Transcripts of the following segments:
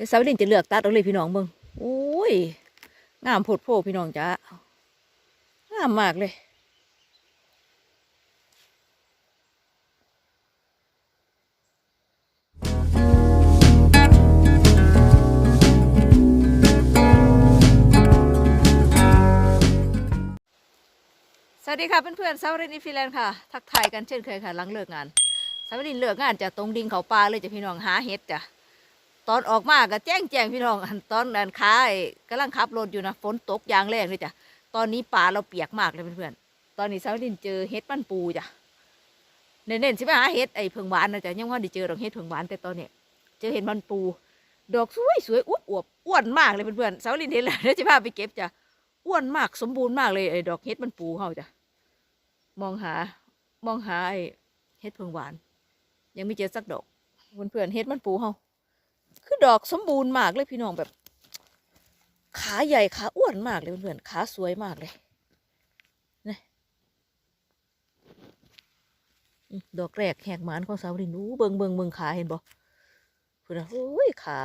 ดี๋ยวสาวลินจะเลือกตัดเอาเลยพี่น้องเบิ่งโอ้ยงามโพดโพพี่น้องจ้างามมากเลย สวัสดีค่ะเพื่อนๆสาวรินอีฟิแลนด์ค่ะ ทักทายกันเช่นเคยค่ะหลังเลิกงานสาวรินเลิกงานจะตรงดิ่งเขาปลาเลยจ้ะพี่น้องหาเห็ดจ้ะ ตอนออกมาก็แจ้งแจ้งพี่น้องอันตอนนั้นค้ายกำลังขับรถอยู่นะฝนตกยางแรงเลยจ้ะตอนนี้ป่าเราเปียกมากเลยเพื่อนๆตอนนี้สาวรินเจอเห็ดมันปูจ้ะเน้นๆใช่ไหมหาเห็ดไอ้เพิงหวานนะจ๊ะยังว่าได้เจอดอกเห็ดเพิงหวานแต่ตอนเนี้ยเจอเห็ดมันปู ดอกสวยสวยๆอวบอวบอ้วนมากเลยเพื่อนๆสาวรินเห็นแล้วเดี๋ยวจะพาไปเก็บจ้ะอ้วนมากสมบูรณ์มากเลยไอ้ดอกเห็ดมันปูเขาจ้ะมองหามองหาไอ้เห็ดเพิงหวาน ยังไม่เจอสักดอกเพื่อนๆเห็ดมันปูเขา คือดอกสมบูรณ์มากเลยพี่น้องแบบ ขาใหญ่ขาอ้วนมากเลยเพื่อนๆขาสวยมากเลยนี่อืมดอกแรกแหกหมานของสาวรินรู้เบิงเบิงเบิงขาเห็นบ่เพื่อนโอ้ยขา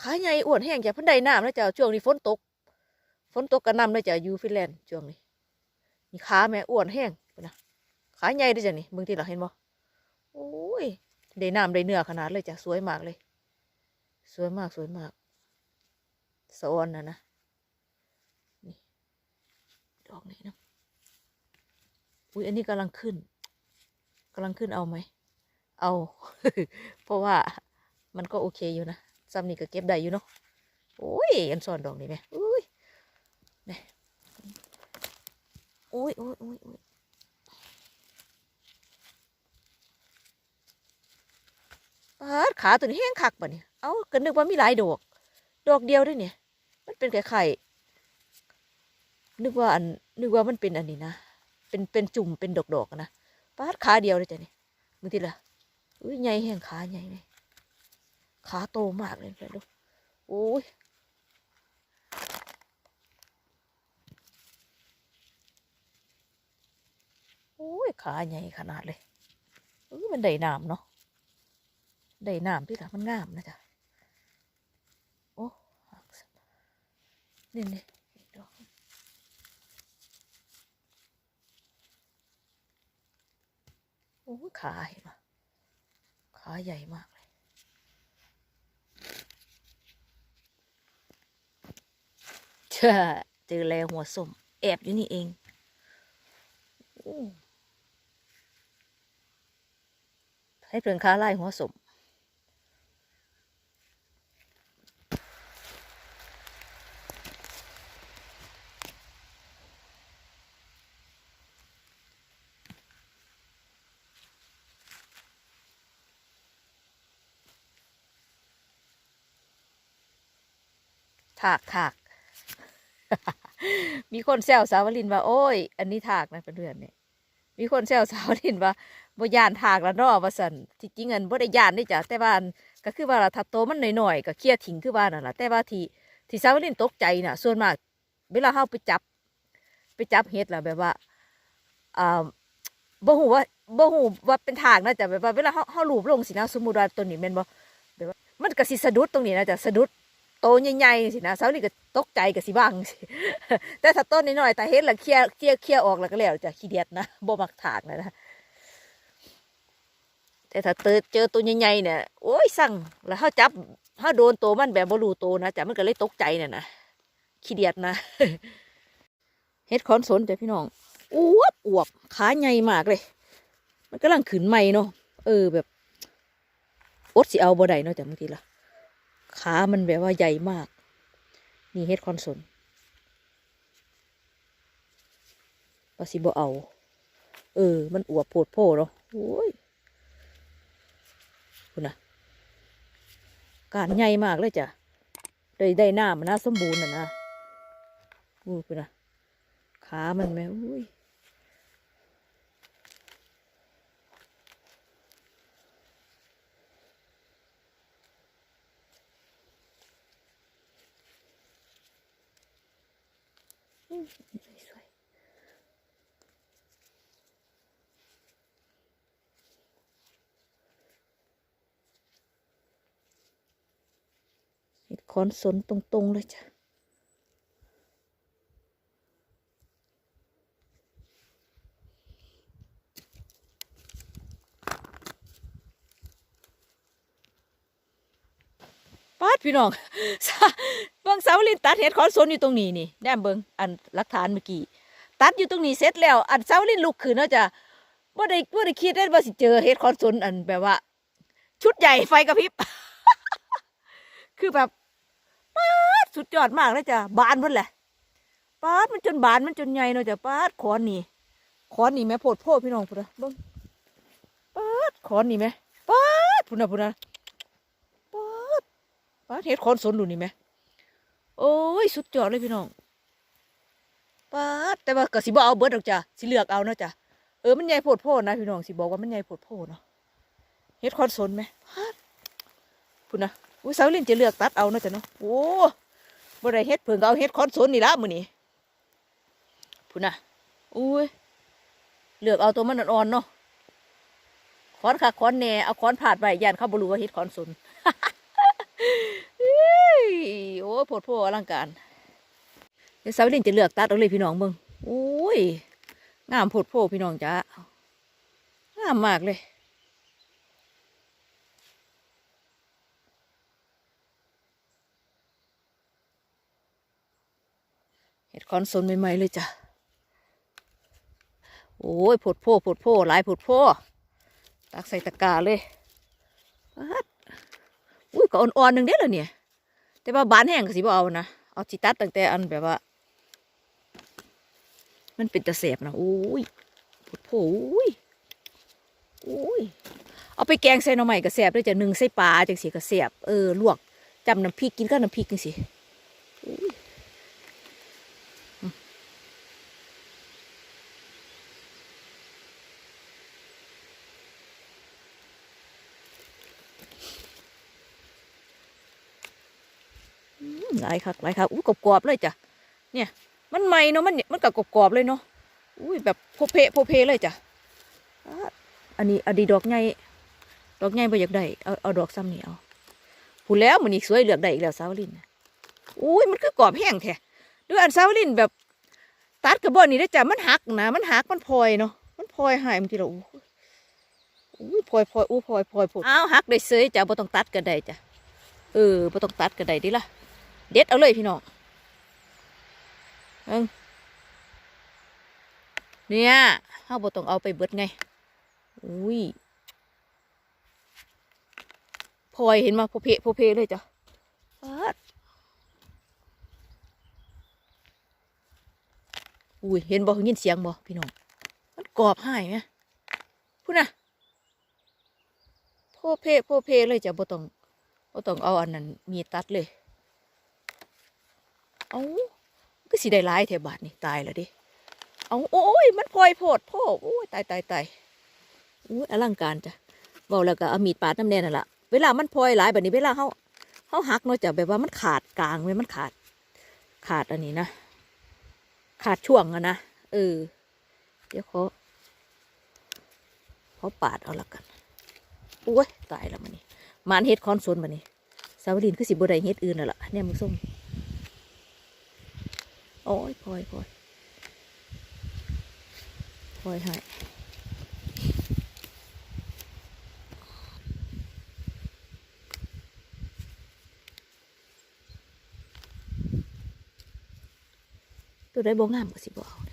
ขาใหญ่อ้วนแห้งจากพันไดน้ำนะจ๊ะช่วงนี้ฝนตกฝนตกกระนำนะจ๊ะอยู่ฟินแลนด์ช่วงนี้นี่ขาแม่อ้วนแห้งนะขาใหญ่ด้วยจ้ะนี่มึงที่เราเห็นบ่โอ้ยได้น้ำได้เนื้อขนาดเลยจ้ะสวยมากเลย สวยมากสวยมากสะออนนะนะ นี่ ดอกนี้นะ อุ้ยอันนี้กำลังขึ้นกำลังขึ้นเอาไหม เอา เพราะว่ามันก็โอเคอยู่นะซ้ำนี่ก็เก็บได้อยู่เนาะโอ้ยอันซ่อนดอกนี่ไหมอุ้ยโอ้ยโอ้ยโอ้ยโอ้ยปาดขาตัวนี้แห้งคักปะเนี่ย เอ้าก็นึกว่ามีหลายดอก ดอกเดียวด้วยเนี่ย มันเป็นไข่ไข่นึกว่าอัน นึกว่ามันเป็นอันนี้นะ เป็นเป็นจุ่มเป็นดอกดอกนะปาดขาเดียวเลยจ้ะนี่มึงทีละอุ้ยใหญ่แห้งขาใหญ่เลยขาโตมากเลยเพื่อนดูโอ้ยโอ้ยขาใหญ่ขนาดเลยเออมันได้น้ำเนาะได้น้ำที่ละมันงามนะจ๊ะ โอ้หักซะ นี่นี่อีกดอกโอ้ขาเห็นปะขาใหญ่มากเลยเชื่อเจอแล้วหัวส้มแอบอยู่นี่เองอให้เพื่อนค้าไล่หัวสม ถากถากมีคนแซวสาวลินว่าโอ้ย อันนี้ถากนะเพื่อนเนี่ยมีคนแซวสาวลินว่าบ่ยานทากแล้วนาะว่าซั่นที่จริงอันบ่ได้ยานนี่จ้ะแต่ว่านก็คือว่าถ้าโตมันหน้อยๆก็เคลียร์ทิ้งคือว่านั่นล่ะแต่ว่าที่ที่สาวลินตกใจน่ะ ส่วนมากเวลาเฮาไปจับ ไปจับเห็ดล่ะแบบว่าอ่าบ่ฮู้ว่าบ่ฮู้ว่าเป็นทางนะจ้ะแบบว่าเวลาเฮาเฮาลูบลงสินะสมมุติว่าตัวนี้แม่นบ่แบบว่ามันก็สิสะดุดตรงนี้นะจ้ะสะดุด โตใหญ่ๆสินะเสาวลินก็ตกใจก็สิบังสิแต่ถ้าต้นน้อยๆแต่เห็ดแล้วเคลียเคลียเคลียออกแล้วก็แล้วจะขี้เดียดนะบ่มักถากนะนะแต่ถ้าเจอตัวใหญ่ๆเนี่ยโอ้ยสั่งแล้วเขาจับเขาโดนตัวมันแบบบรูโตนะจ้ะมันก็เลยตกใจเนี่ยนะขี้เดียดนะเฮ็ดคอนสนจ้ะพี่น้องอวบอวบขาใหญ่มากเลย มันกำลังขืนใหม่เนาะเออแบบอดสิเอาบ่ได้เนาะจ้ะบางทีละ ขามันแบบว่าใหญ่มาก นี่เฮ็ดคอนสนว่าสิบเอา เออ มันอวบโพดโพเนาะโอ้ยคุณนะการใหญ่มากเลยจ้ะ ได้ได้หน้ามันน่าสมบูรณ์นะนะอู้คุณนะขามันแม่อุ้ย สวยเห็ดคอนสนตรงๆเลยจ้ะ พี่น้องเบิ่งสาลินตัดเห็ดคอนสนอยู่ตรงนี้นี่แนมเบิ่งอันหลักฐานเมื่อกี้ตัดอยู่ตรงนี้เสร็จแล้ว อันเสาลินลุกขึ้นเนาะจ้ะบ่ได้บ่ได้คิดได้ว่าสิเจอเห็ดคอนสนอันแบบว่า ชุดใหญ่ไฟกระพริบ คือแบบปาดสุดยอดมากเลยจ้ะบานหมดแหละปาดมันจนบานมันจนใหญ่เนาะจ้ะปาดขอนนี่ขอนนี่แม่โพดโพดพี่น้องพุ่นนะเบิ่งปาดขอนนี่แม่ปาดพุ่นนะพุ่นนะ ปาเห็ดขอนสนดูนี่แม่โอ้ยสุดยอดเลยพี่น้องปาแต่ว่าก็สิบ่เอาเบิดดอกจ้ะสิเลือกเอาเนาะจ้ะเออมันใหญ่โพดโพดนะพี่น้องสิบอกว่ามันใหญ่โพดโพดเนาะเห็ดขอนสนไหมปาดพุ่นะอุ้ยสาวลินจะเลือกตัดเอาเนาะจ้ะเนาะโอ้บ่ได้เฮ็ดเพิ่งก็เอาเฮ็ดคอนโซนนี่ละมื้อนี้พุ่นน่ะอุ้ยเลือกเอาตัวมันอ่อนๆเนาะคอนค่ะคอนแหน่เอาคอนผาดไปย่านเขาบ่รู้ว่าเฮ็ดคอนโซน โอ้ยโพดโพอลังการเดี๋ยวสาวลินจะเลือกตัดเอาเลยพี่น้องเบิ่งโอ้ยงามโพดโพพี่น้องจ้างามมากเลยเห็ดคอนโซนใหม่ๆเลยจ้ะโอ้ยผดโพผดโพหลายผดโพตักใส่ตะกาเลยอุ้ยก็อ่อนๆหนึ่งเด้อเลยเนี่ย แต่ว่าบานแห้งก็สิบ่เอานะเอาจิตัดตั้งแต่อันแบบว่า มันเป็นตะเสบนะโอ้ยผดโอ้ยโอ้ยเอาไปแกงใส่หน่อไม้ก็แสบด้วยจ้ะหนึ่งใส่ปลาจังสีก็แสบเออลวกจำน้ำพริกกินก็น้ำพริกจังสิอุ้ย อืมห ลายคักหลายคักอู้กรอบๆเลยจ้ะเนี่ยมันใหม่เนาะมันมันกับกรอบๆเลยเนาะอุ้ยแบบโพเพโพเพเลยจ้ะอันนี้อันนี้ดอกใหญ่ดอกใหญ่บ่อยากได้เอาเอาดอกซ้ำนี่เอาพูแล้วมันอีกสวยเหลือกได้อีกแล้วสาวลินอุ้ยมันคือกรอบแห้งแท้ด้วยอันสาวลินแบบตัดกระบอกนี่ได้จ้ะมันหักนะมันหักมันพลอยเนาะมันพลอยหายมันทีละอู้อุ้พลอยพลอยอู้พลอยพลอยพลอยอ้าวหักได้เสยจ้ะบ่ต้องตัดก็ได้จ้ะเออบ่ต้องตัดก็ได้ดิล่ะ เด็ดเอาเลยพี่น้องเอิงเนี่ยเฮาบ่ต้องเอาไปเบิดไง อุ้ยพลอยเห็นมาโพเพโพเพเลยจ้ะอุ้ยเห็นบ่ยินเสียงบ่พี่น้อง มันกรอบหายไหมพูดนะโพเพโพเพเลยจ้ะบ่ต้องบ่ต้องเอาอันนั้นมีตัดเลย เอาก็สิได้หลายแถวบาทนี่ตายแล้วดิเอาโอ้ย มันพลอยโพดโพโอ้ยตายตายตายอุ้ยอลังการจ้ะบอกแล้วก็เอามีดปาดน้ำแน่นั่นละเวลามันพลอยหลายแบบนี้เวลาเขาเขาหักเนาะจ้ะแบบว่ามันขาดกลางไว้มันขาด ขาดอันนี้นะขาดช่วงอะนะเออเดี๋ยวเขาเขาปาดเอาละกันโอ้ยตายแล้วมันนี่มานเฮ็ดคอนโซนมันนี่สาวลินคือสิบไดเฮ็ดอื่นน่ะล่ะเนี่ยมึงส้ม โอ้ยพลอยพลอยพลอยให้ตัวได้บ่งามก็สิบ่เอา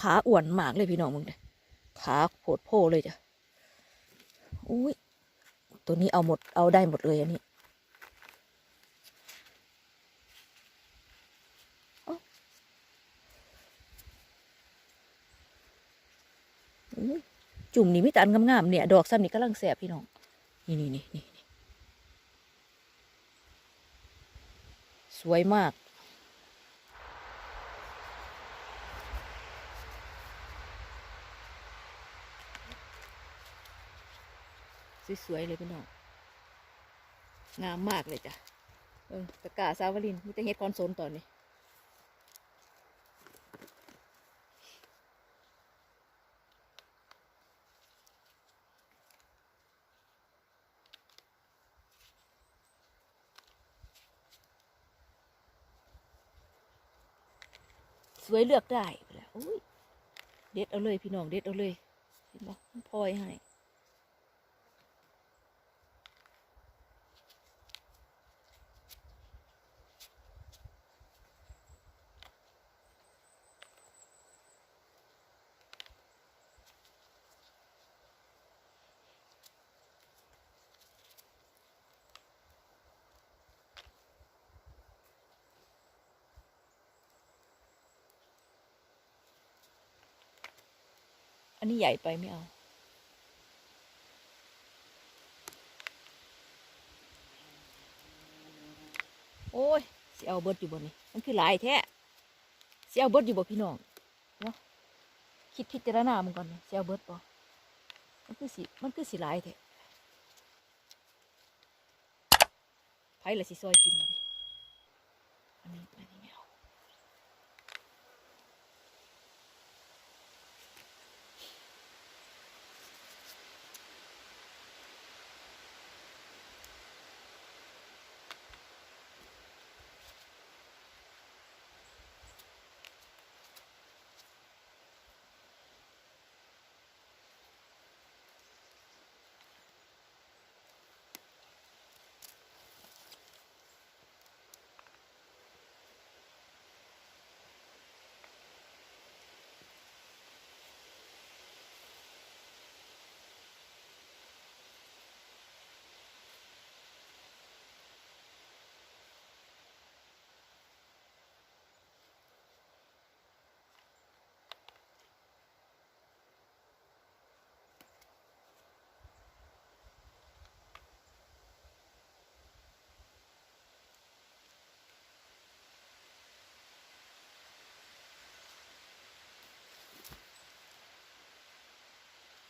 ขาอ้วนมากเลยพี่น้องมึงเด้ขาโผดโพเลยจ้ะอุ้ยตัวนี้เอาหมดเอาได้หมดเลยอันนี้จุ่มนี่มิตอันงามๆเนี่ย ดอกซ้ำนี่กำลังแสบพี่น้อง นี่นี่นี่นี่สวยมาก สวยๆเลยพี่น้องงามมากเลยจ้ะเออตะกาสาวลินมีแต่เฮ็ดคอนโซลตอนนี้สวยเลือกได้ไปแล้วเด็ดเอาเลยพี่น้องเด็ดเอาเลยเห็นปะมันพลอยให้ อันนี้ใหญ่ไปไม่เอา โอ้ยสิเอาเบิดอยู่บนนี่มันคือหลายแท้สิเอาเบิดอยู่บ่พี่น้องเนาะคิดพิจารณามันก่อนนะสิเอาเบิดบ่มันคือสิมันคือสิหลายแท้ไผละสิซอยกินมาดิอันนี้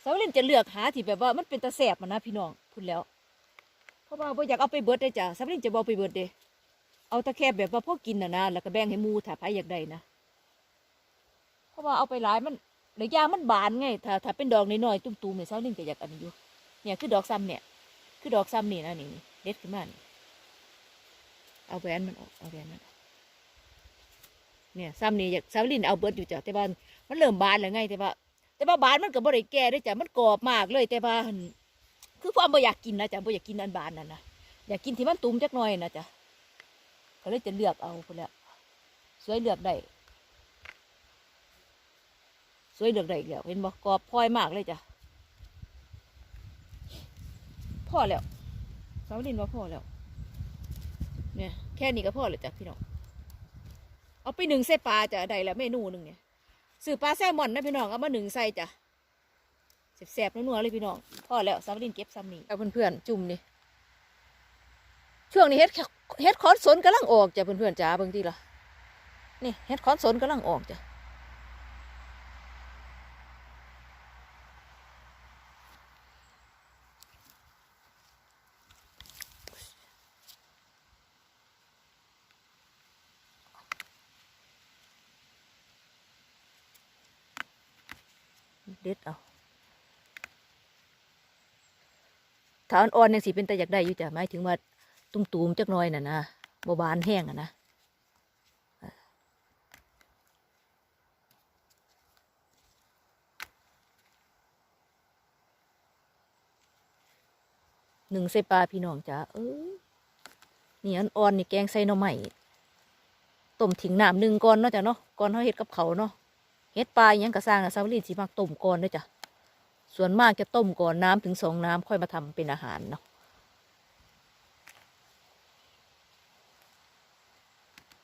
สาวเล่นจะเลือกหาที่แบบว่ามันเป็นตะแสบมันนะพี่น้องพูดแล้ว เพราะว่าบ่อยากเอาไปเบิดได้จ้ะสาวเล่นจะบเอกไปเบิดเด้เอาตะแคบแบบว่าพอกินน่ะนะแล้วก็แบ่งให้หมูถ้าใครอยากได้นะเพราะว่าเอาไปหลายมันระยะมันบานไงถ้าถ้าเป็นดอกน้อยๆตุ้มๆเนี่ยสาวเล่นก็อยากอันนี้อยู่เนี่ยคือดอกซ้ำเนี่ยคือดอกซ้ำนี่นะนี่เด็ดขึ้นมานี่เอาแหวนมันออกเอาแหวนมันออกเนี่ยซ้ำนี่อยากสาวลินเอาเบิดอยู่จ้ะแต่ว่ามันเริ่มบานแล้วไงแต่ว่า แต่ว่าบานมันก็บ่ได้แก่ด้วยจ้ะมันกรอบมากเลย แต่ว่าคือความบ่อยากกินนะจ้ะบ่อยากกินอันบานนั่นนะอยากกินที่มันตุ่มจักหน่อยนะจ้ะก็เลยจะเลือกเอาพุ่นแล้วสวยเลือกได้สวยเลือกได้อีกแล้วเห็นบ่กรอบพลอยมากเลยจ้ะพ่อแล้วสาวลินว่าพ่อแล้ว เนี่ยแค่นี้ก็พ่อเลยจ้ะพี่น้องเอาไปหนึ่งเส้ปลาจ้ะได้แล้วเมนูหนึ่งเนี่ย ซื้อปลาแซลมอนนะพี่น้องเอามาหนึ่งใส่จ้ะแสบๆนัวๆเลยพี่น้องพอแล้วสาวลินเก็บซ้ำนี่เอาเพื่อนๆจุ่มนี่ช่วงนี้เฮ็ดเฮ็ดคอนสนกำลังออกจ้ะเพื่อนๆจ้าเบางทีละนี่เฮ็ดคอนสนกำลังออกจ้ะเด็ดเอาถ้าอ่อนๆยังสิเป็นแต่อยากได้อยู่จ้ะหมายถึงว่าตุ้มๆจักน่อยน่ะนะบบบานแห้งอะนะหนึ่งใส่ปลาพี่น้องจ้าเออนี่ยอ่อนนี่แกงใส่หน่อไม้ต้มทิ้งน้ำหนึ่งก่อนเนาะจ้ะเนาะก่อนเขาเฮ็ดกับเขาเนาะ เฮ็ดปลาอหยังกระสร้างนะซาวลีนสิมักต้มก่อนด้อจ้ะส่วนมากจะต้มก่อนน้ำถึงสองน้ำค่อยมาทำเป็นอาหารเนาะ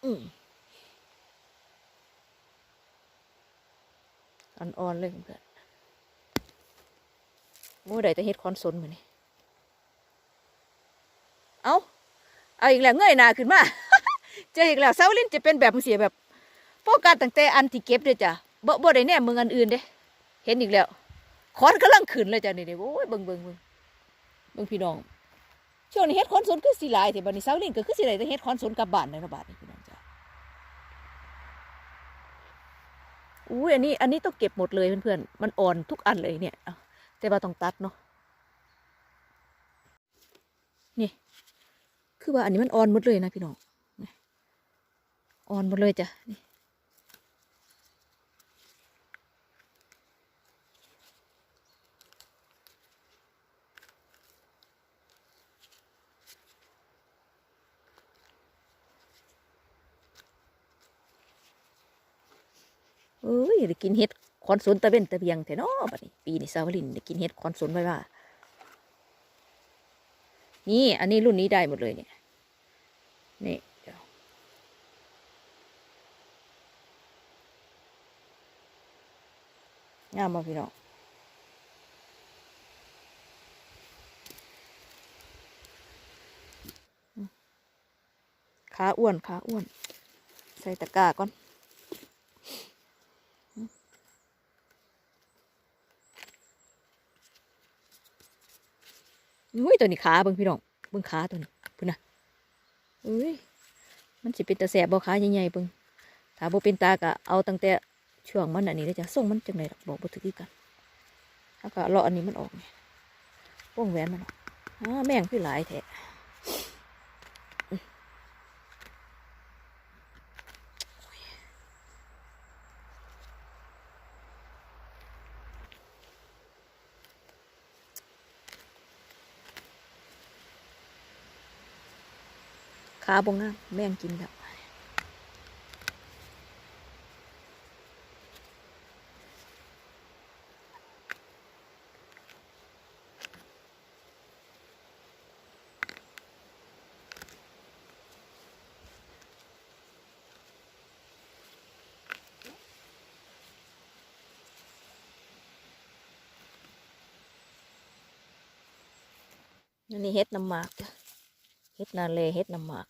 อืมอ่อนๆเลยเพื่อนๆโอ้ได้แต่เฮ็ดคอนสนมานี่เอาเอาอีกแล้วเงยหน้าขึ้นมา เจออีกแล้วเซาลินจะเป็นแบบเสียแบบโฟกัสตั้งแต่อันที่เก็บเลยจ้ะ บ่บ่ได้แน่มึงอันอื่นเด้เห็นอีกแล้วคอนกำลังขึ้นเลยจ้ะนี่เด้โอ้ยเบิ่งเบิ่งเบิ่งเบิ่งพี่น้องช่วงนี้เฮ็ดคอนสนคือสิหลายแต่บัดนี้สาวลินก็คือสิได้แต่เฮ็ดคอนสนกับบ้านในระบาดนี่พี่น้องจ้าอุ้ยอันนี้อันนี้ต้องเก็บหมดเลยเพื่อนๆมันอ่อนทุกอันเลยเนี่ยแต่ว่าต้องตัดเนาะนี่คือว่าอันนี้มันอ่อนหมดเลยนะพี่น้องอ่อนหมดเลยจ้ะนี่ อ้ยได้กินเห็ดคอนสนตะเวนตะเบียงแท้เนาะบัดนี้ปีนี้สาวลินได้กินเห็ดคอนสนไว้ว่า นี่ อันนี้รุ่นนี้ได้หมดเลยเนี่ยนี่เดี๋ยวงามมาพี่น้องขาอ้วนขาอ้วน ใส่ตะกร้าก่อน อุ้ยตัวนี้ขาเบิ่งพี่น้องเบิ่งขาตัวนี้พุ่นนะอุ้ยมันสิเป็นตาแสบบ่ขาใหญ่ๆเบิ่งถ้าบ่เป็นตากะเอาตั้งแต่ช่วงมันอันนี้เลยจ้ะส่งมันจังไดดอกบอกบ่ถูกคือกันแล้วก็เลาะอันนี้มันออกนี่วงแหวนมันออกอ่าแม่งคือหลายแท้ ขาบ่งามแม่งกินแล้วอันนี้เฮ็ดน้ำหมากจ้ะ เฮ็ดนาเลเฮ็ดน้ำหมาก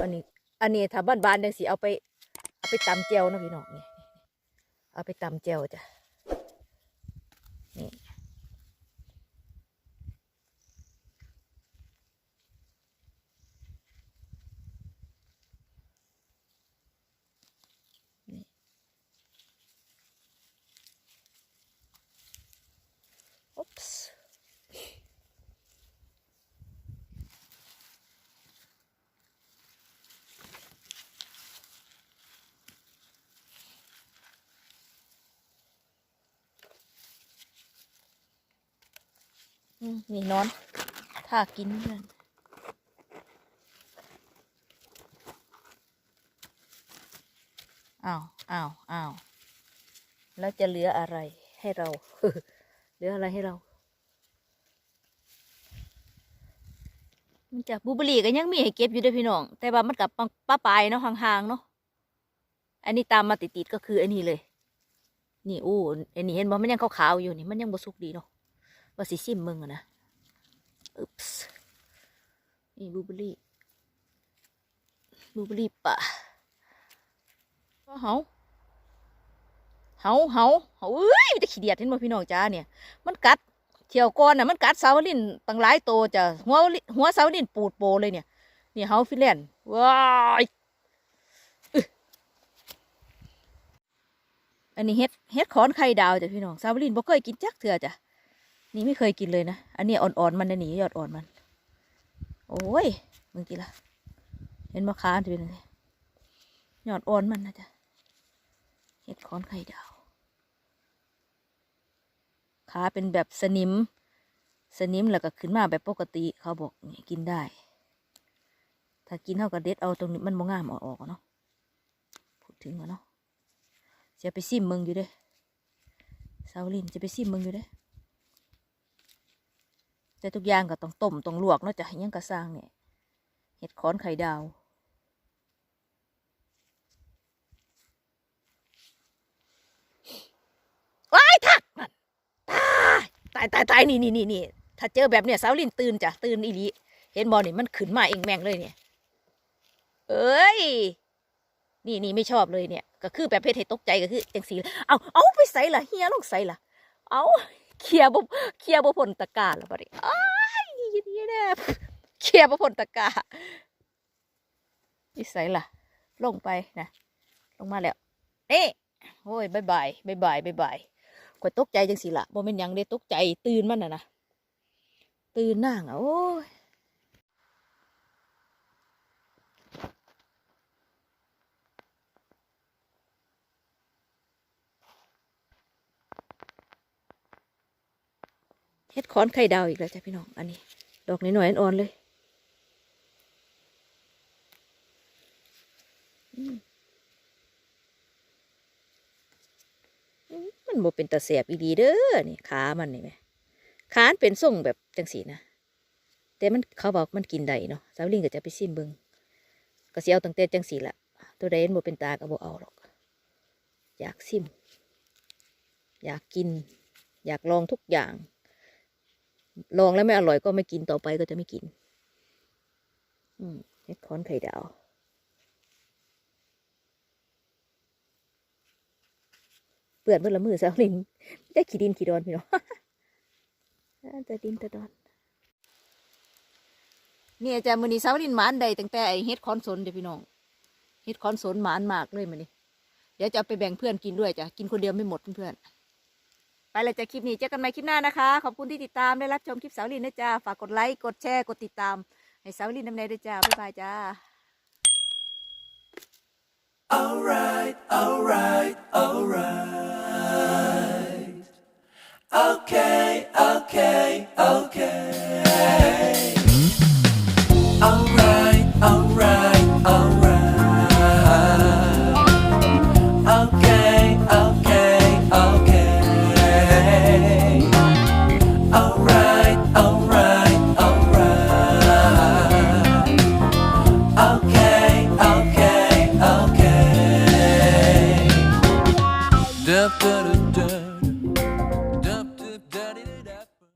อันนี้ อันนี้ถ้าบ้านบานๆจังสิเอาไป เอาไปตำเจียวนะพี่น้องนี่นี่เอาไปตำเจียวจ้ะ นี่นี่อุ๊ปส์อื มนี่นอนถ้ากินเพื่อนอ้าวอ้าวอ้าวแล้วจะเหลืออะไรให้เรา เหลืออะไรให้เรา มันจากบูเบอรี่ก็ยังมีให้เก็บอยู่ด้วยพี่น้อง แต่ว่ามันกับป้าปลายเนาะห่างๆเนาะ อันนี้ตามมาติดๆก็คืออันนี้เลย นี่อู้อันนี้เห็นบ่มันยังขาวๆอยู่นี่ มันยังบ่สุกดีเนาะ ว่าสิซิมมึงอะนะอึ๊บส์นี่บูเบอรี่บูเบอรี่ป่ะเฮาเฮาเฮาเฮาเอ้ยมันจะขี้เดียดเห็นบ่พี่น้องจ้าเนี่ย มันกัดเที่ยวก่อนน่ะมันกัดสาวลินตั้งหลายโตจะหัวหัวสาวลินปูดโปเลยเนี่ยนี่เฮาฟิแลนด์ว้ายอึอันนี้เฮ็ดเฮ็ดขอนไข่ดาวจ้ะพี่น้องสาวลินบ่เคยกินจักเถื่อจ้ะ นี่ไม่เคยกินเลยนะ อันนี้อ่อนๆ มันนะนี่ยอดอ่อนมัน โอ้ยมึงกี่ละเห็นมะขามจะเป็นไงยอดอ่อนมันนะจ๊ะเห็ดคอนไข่ดาว ขาเป็นแบบสนิม สนิมแล้วก็ขึ้นมาแบบปกติ เขาบอกเนี่ยกินได้ ถ้ากินเท่ากับเด็ดเอาตรงนี้มันบ่งามออกๆอะเนาะ พูดถึงเนาะจะไปซิมมืองอยู่เด้ซาวลินจะไปซิมมืองอยู่เด้ แต่ทุกอย่างก็ต้องต้มต้องลวกนาะจะให้ยังกระสร้างเนี่ยเห็ดค้อนไข่ดาว ว้ายทักนั่นตายตายตายตายนี่นี่นี่นี่ถ้าเจอแบบเนี้ยสาวลินตื่นจ้ะตื่นอีลีเห็นบอลนี่มันขึ้นมาเองแมงเลยเนี่ย เอ้ย นี่นี่ไม่ชอบเลยเนี่ย ก็คือแบบเพศให้ตกใจก็คือจังสีเอาเอาไปใส่ละเฮียลงใส่ละเอา เคลียบเคลียบผลตะกร้าแล้วบัดนี้อ้ายนี่แน่เคลียบผลตะกร้านี่ใส่ละลงไปนะ ลงมาแล้วนี่โอ้ยบายบายบายบายบายบายกดตกใจจังสีละบ่เป็นยังเด้ตกใจตื่นมันนะนะตื่นนั่งอะโอ้ย เฮ็ดค้อนไข่ดาวอีกแล้วจ้ะพี่น้อง อันนี้ ดอกน้อยๆอ่อนๆเลยมันบ่เป็นตาแสบอีดีเด้อนี่ขามันนี่แหมขานเป็นทรงแบบจังสีนะแต่มันเขาบอกมันกินได้เนาะสาวลิงก็จะไปซิมเบิงก็เสิเอาตั้งแต่จังสีละตัวใดมันบ่เป็นตาก็บ่เอาหรอก อยากซิม อยากกิน อยากลองทุกอย่าง ลองแล้วไม่อร่อยก็ไม่กินต่อไปก็จะไม่กิน อืมเฮ็ดคอนไข่ดาวเปื่อนเมื่อละมือสาวลินได้ขีดินขีดอนพี่น้องแต่ดินแต่ดอนเนี่ยจ้ะมือนี้สาวลินหมานใดตั้งแต่ไอเฮ็ดคอนสนเด้อพี่น้องเฮ็ดคอนสนหมานมากเลยมื้อนี้เดี๋ยวจะไปแบ่งเพื่อนกินด้วยจ้ะกินคนเดียวไม่หมดเพื่อนๆ ไปเลยจ้ะคลิปนี้เจอกันใหม่คลิปหน้านะคะ ขอบคุณที่ติดตามได้รับชมคลิปสาวลินนะจ๊ะฝากกดไลค์กดแชร์กดติดตาม ให้สาวลินดำเนินด้วยจ้าบ๊ายบายจ้า Alright, alright, alright. Okay, okay, okay. Alright, alright.